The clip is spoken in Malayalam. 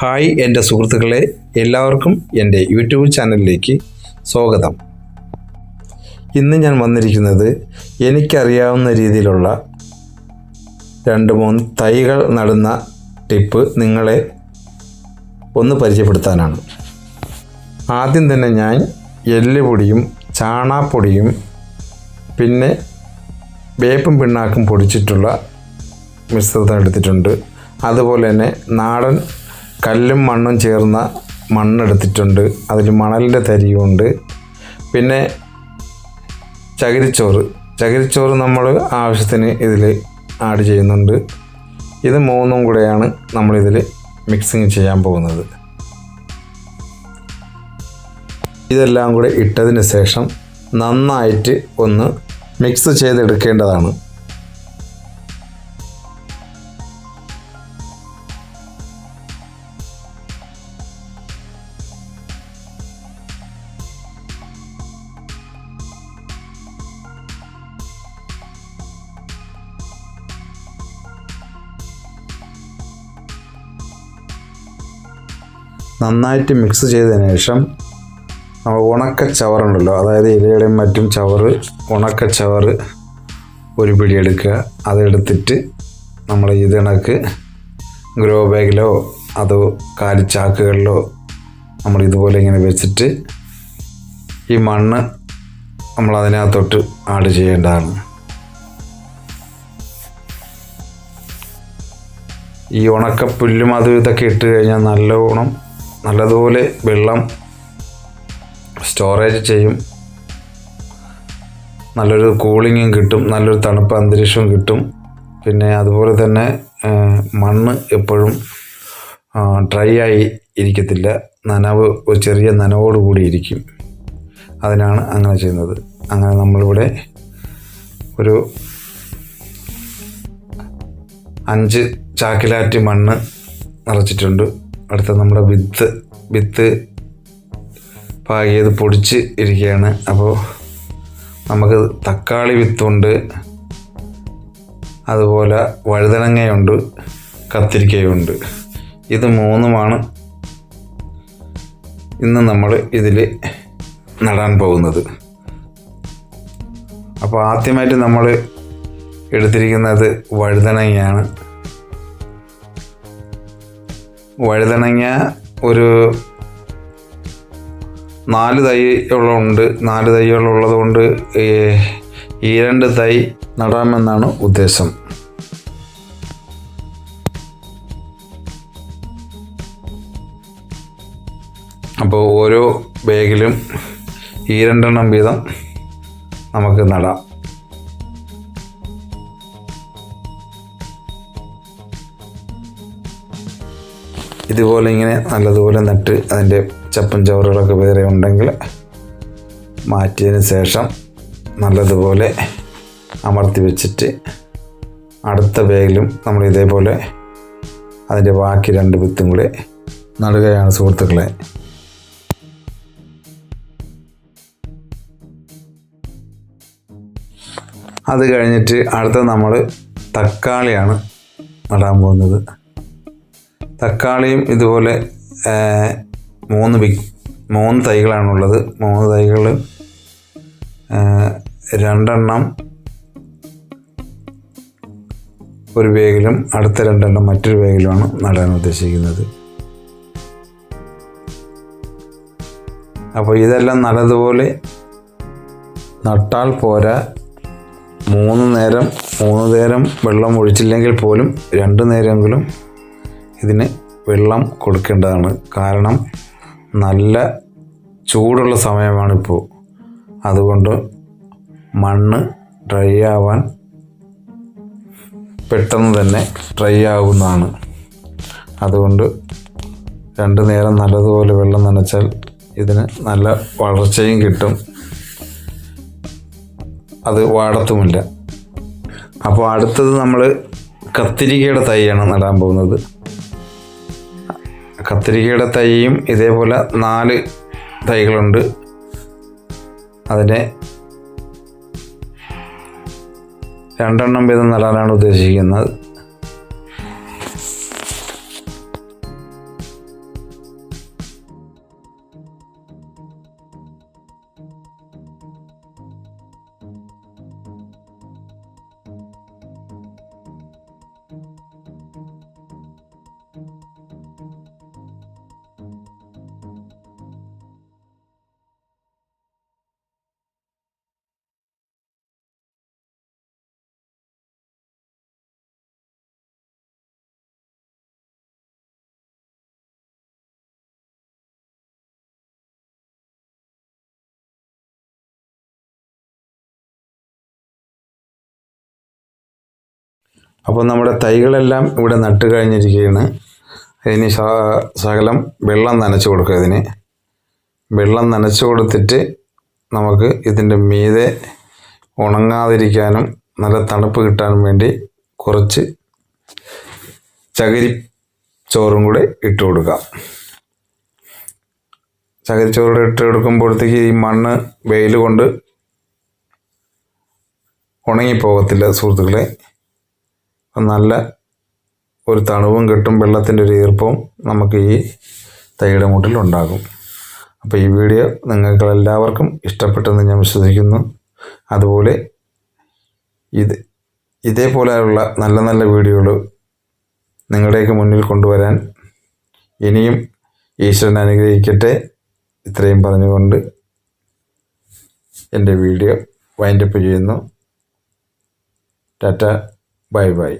ഹായ് എന്റെ സുഹൃത്തുക്കളെ എല്ലാവർക്കും എന്റെ യൂട്യൂബ് ചാനലിലേക്ക് സ്വാഗതം. ഇന്ന് ഞാൻ വന്നിരിക്കുന്നത് എനിക്കറിയാവുന്ന രീതിയിലുള്ള രണ്ട് മൂന്ന് തൈകൾ നടുന്ന ടിപ്പ് നിങ്ങളെ ഒന്ന് പരിചയപ്പെടുത്താനാണ്. ആദ്യം തന്നെ ഞാൻ എല്ലുപൊടിയും ചാണാപ്പൊടിയും പിന്നെ വേപ്പും പിണ്ണാക്കും പൊടിച്ചിട്ടുള്ള മിശ്രിതം എടുത്തിട്ടുണ്ട്. അതുപോലെ തന്നെ നാടൻ കല്ലും മണ്ണും ചേർന്ന മണ്ണെടുത്തിട്ടുണ്ട്. അതിൽ മണലിന്റെ തരിയുണ്ട്. പിന്നെ ചകിരിച്ചോറ്. ചകിരിച്ചോറ് നമ്മൾ ആവശ്യത്തിന് ഇതിൽ ആഡ് ചെയ്യുന്നുണ്ട്. ഇത് മൂന്നും കൂടെയാണ് നമ്മളിതിൽ മിക്സിങ് ചെയ്യാൻ പോകുന്നത്. ഇതെല്ലാം കൂടെ ഇട്ടതിന് ശേഷം നന്നായിട്ട് ഒന്ന് മിക്സ് ചെയ്തെടുക്കേണ്ടതാണ്. നന്നായിട്ട് മിക്സ് ചെയ്തതിന് ശേഷം നമ്മൾ ഉണക്ക ചവറുണ്ടല്ലോ അതായത് ഇലയുടെയും മറ്റും ചവറ് ഉണക്ക ചവറ് ഒരു പിടി എടുക്കുക. അതെടുത്തിട്ട് നമ്മൾ ഇത് കണക്ക് ഗ്രോ ബാഗിലോ അതോ കാലിച്ചാക്കുകളിലോ നമ്മൾ ഇതുപോലെ ഇങ്ങനെ വെച്ചിട്ട് ഈ മണ്ണ് നമ്മൾ അതിനകത്തോട്ട് ആഡ് ചെയ്യേണ്ടതാണ്. ഈ ഉണക്കപ്പുല്ലും അതും ഇതൊക്കെ ഇട്ട് കഴിഞ്ഞാൽ നല്ലോണം നല്ലതുപോലെ വെള്ളം സ്റ്റോറേജ് ചെയ്യും. നല്ലൊരു കൂളിങ്ങും കിട്ടും. നല്ലൊരു തണുപ്പ് അന്തരീക്ഷവും കിട്ടും. പിന്നെ അതുപോലെ തന്നെ മണ്ണ് എപ്പോഴും ഡ്രൈ ആയി ഇരിക്കത്തില്ല. നനവ് ഒരു ചെറിയ നനവോട് കൂടി ഇരിക്കും. അതിനാണ് അങ്ങനെ ചെയ്യുന്നത്. അങ്ങനെ നമ്മളിവിടെ ഒരു അഞ്ച് ചാക്കിലാറ്റ് മണ്ണ് നിറച്ചിട്ടുണ്ട്. അടുത്ത നമ്മുടെ വിത്ത് വിത്ത് പാകിയത് പൊടിച്ച് ഇരിക്കുകയാണ്. അപ്പോൾ നമുക്ക് തക്കാളി വിത്തുണ്ട് അതുപോലെ വഴുതനങ്ങയുണ്ട് കത്തിരിക്കയുണ്ട്. ഇത് മൂന്നുമാണ് ഇന്ന് നമ്മൾ ഇതിൽ നടാൻ പോകുന്നത്. അപ്പോൾ ആദ്യമായിട്ട് നമ്മൾ എടുത്തിരിക്കുന്നത് വഴുതനങ്ങയാണ്. വഴുതനങ്ങ ഒരു നാല് തൈകളുണ്ട് നാല് തൈകളുള്ളത് കൊണ്ട് ഈ രണ്ട് തൈ നടാമെന്നാണ് ഉദ്ദേശം. അപ്പോൾ ഓരോ ബാഗിലും ഈ രണ്ടെണ്ണം വീതം നമുക്ക് നടാം. ഇതുപോലെ ഇങ്ങനെ നല്ലതുപോലെ നട്ട് അതിന്റെ ചപ്പും ചവറുകളൊക്കെ വേറെ ഉണ്ടെങ്കിൽ മാറ്റിയതിന് ശേഷം നല്ലതുപോലെ അമർത്തി വെച്ചിട്ട് അടുത്ത വേഗിലും നമ്മൾ ഇതേപോലെ അതിന്റെ ബാക്കി രണ്ട് വിത്തും കൂടെ നടുകയാണ് സുഹൃത്തുക്കളെ. അത് കഴിഞ്ഞിട്ട് അടുത്ത നമ്മൾ തക്കാളിയാണ് നടാൻ പോകുന്നത്. തക്കാളിയും ഇതുപോലെ മൂന്ന് ബി മൂന്ന് തൈകളാണുള്ളത്. മൂന്ന് തൈകൾ രണ്ടെണ്ണം ഒരു വേഗിലും അടുത്ത രണ്ടെണ്ണം മറ്റൊരു വേഗിലുമാണ് നടാൻ ഉദ്ദേശിക്കുന്നത്. അപ്പോൾ ഇതെല്ലാം നല്ലതുപോലെ നട്ടാൽ പോരാ. മൂന്ന് നേരം മൂന്ന് നേരം വെള്ളം ഒഴിച്ചില്ലെങ്കിൽ പോലും രണ്ട് നേരമെങ്കിലും ഇതിന് വെള്ളം കൊടുക്കേണ്ടതാണ്. കാരണം നല്ല ചൂടുള്ള സമയമാണിപ്പോൾ അതുകൊണ്ട് മണ്ണ് ഡ്രൈ ആവാൻ പെട്ടെന്ന് തന്നെ ഡ്രൈ ആവുന്നതാണ്. അതുകൊണ്ട് രണ്ട് നേരം നല്ലതുപോലെ വെള്ളം നനച്ചാൽ ഇതിന് നല്ല വളർച്ചയും കിട്ടും. അത് വാടത്തുമില്ല. അപ്പോൾ അടുത്തത് നമ്മൾ കത്തിരിക്കയുടെ തൈയാണ് നടാൻ പോകുന്നത്. കത്തിരിക്കയുടെ തൈയും ഇതേപോലെ നാല് തൈകളുണ്ട്. അതിനെ രണ്ടെണ്ണം വീതം നടാനാണ് ഉദ്ദേശിക്കുന്നത്. അപ്പോൾ നമ്മുടെ തൈകളെല്ലാം ഇവിടെ നട്ട് കഴിഞ്ഞിരിക്കുകയാണ്. ഇനി സകലം വെള്ളം നനച്ചു കൊടുക്കുക ഇതിന്. വെള്ളം നനച്ചു കൊടുത്തിട്ട് നമുക്ക് ഇതിന്റെ മീതെ ഉണങ്ങാതിരിക്കാനും നല്ല തണുപ്പ് കിട്ടാനും വേണ്ടി കുറച്ച് ചകിരി ചോറും കൂടെ ഇട്ട് കൊടുക്കാം ചകിരിച്ചോറ് ഇട്ട് കൊടുക്കുമ്പോഴത്തേക്ക് ഈ മണ്ണ് വെയിൽ കൊണ്ട് ഉണങ്ങിപ്പോകത്തില്ല സുഹൃത്തുക്കളെ. നല്ല ഒരു തണുവും കിട്ടും വെള്ളത്തിന്റെ ഒരു ഈർപ്പവും നമുക്ക് ഈ തൈയുടെ മൂട്ടിൽ ഉണ്ടാകും. അപ്പോൾ ഈ വീഡിയോ നിങ്ങൾക്ക് എല്ലാവർക്കും ഇഷ്ടപ്പെട്ടെന്ന് ഞാൻ വിശ്വസിക്കുന്നു. അതുപോലെ ഇത് ഇതേപോലെയുള്ള നല്ല നല്ല വീഡിയോകൾ നിങ്ങളുടെയൊക്കെ മുന്നിൽ കൊണ്ടുവരാൻ ഇനിയും ഈശ്വരൻ അനുഗ്രഹിക്കട്ടെ ഇത്രയും പറഞ്ഞുകൊണ്ട് എന്റെ വീഡിയോ വൈൻഡപ്പ് ചെയ്യുന്നു. Tata bye bye.